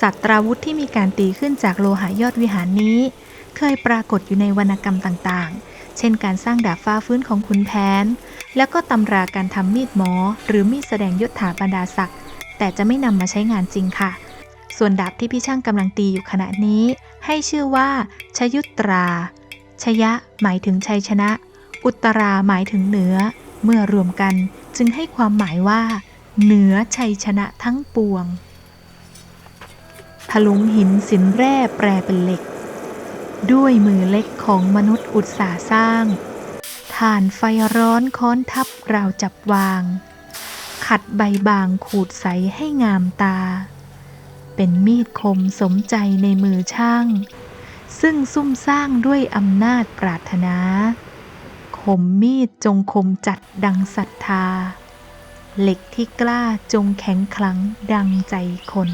สัตราวุธที่มีการตีขึ้นจากโลหะยอดวิหารนี้ เคยปรากฏอยู่ในวรรณกรรมต่างๆ เช่นการสร้างดาบฟ้าฟื้นของขุนแผน แล้วก็ตำราการทำมีดหมอ หรือมีดแสดงยศถาบรรดาศักดิ์แต่จะไม่นำมาใช้งานจริงค่ะ ส่วนดาบที่พี่ช่างกำลังตีอยู่ขณะนี้ ให้ชื่อว่า ชยุตรา ชยะ หมายถึงชัยชนะ อุตราหมายถึงเหนือ เมื่อรวมกันจึงให้ความหมายว่า เหนือชัยชนะทั้งปวง ถลุงหินสินแร่แปรเป็นเหล็ก ด้วยมือเล็กของมนุษย์อุตสาสร้างถ่านไฟร้อนค้อนทับราวจับวาง ขัดใบบางขูดใสให้งามตา เป็นมีดคมสมใจในมือช่าง ซึ่งซุ่มสร้างด้วยอำนาจปรารถนาคมมีดจงคมจัดดังศรัทธา เหล็กที่กล้าจงแข็งขลังดังใจคน